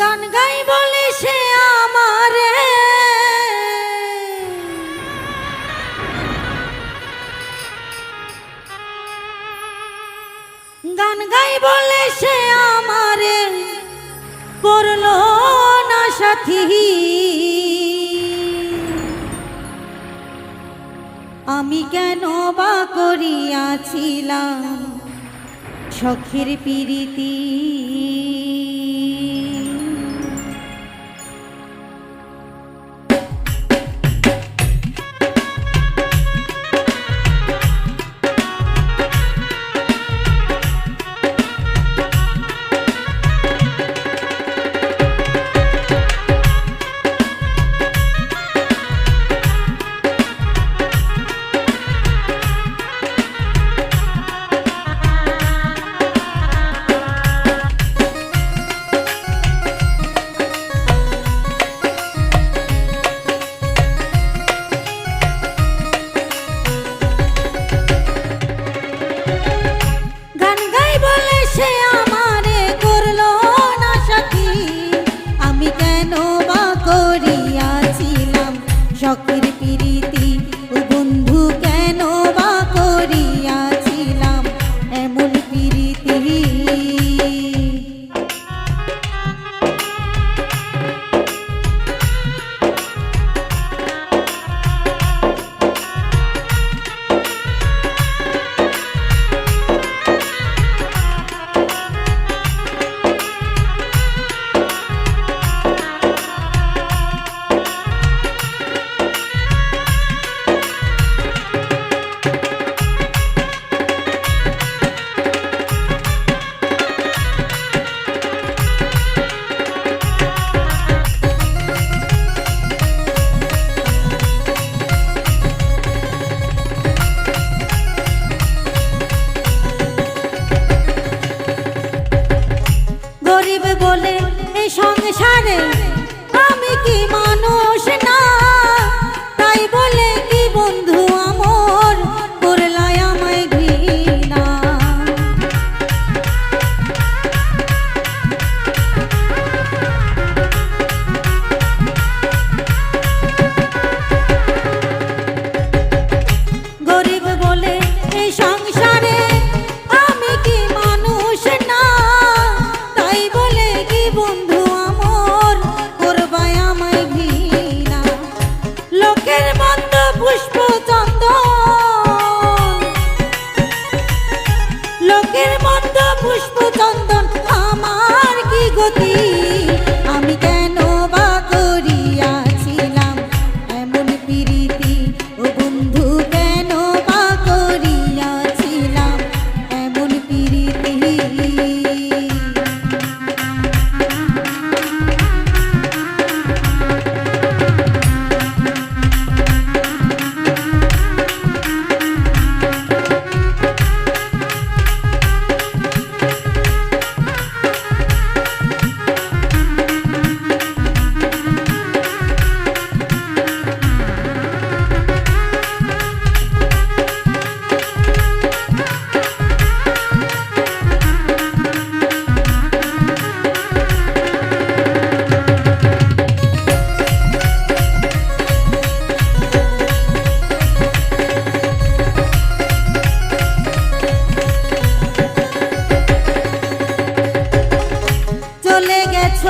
গান গাই বলে সে আমারে। গান গাই বলে সে আমারে, করল না সাথী। আমি কেন বা করিয়াছিলাম সখের পিরিতি? সে আমারে করল না সাথী। আমি কেন বা করিয়াছিলাম শখের পিরিতি? বন্ধু কেন বা করিয়াছিলাম এমন পিরিতি? সংসারে, আমি কি মানুষ না? তাই বলে কি বন্ধু আমর? আমায় ঘৃণা। গরিব বলে এই সংসারে গতি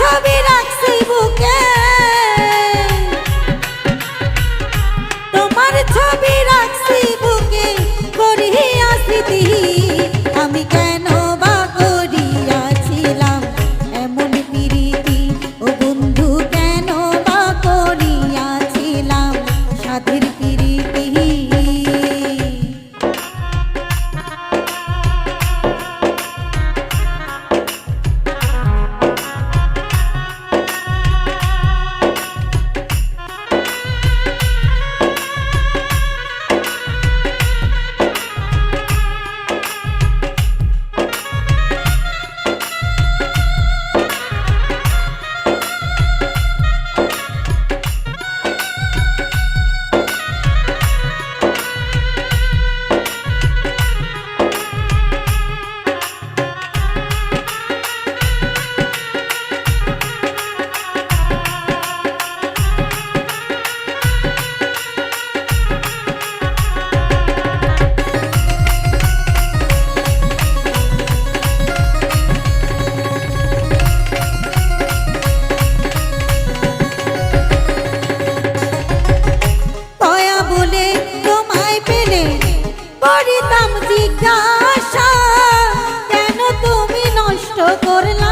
ছবি রাখছি বুকে। করলা আমার ভালোবাসা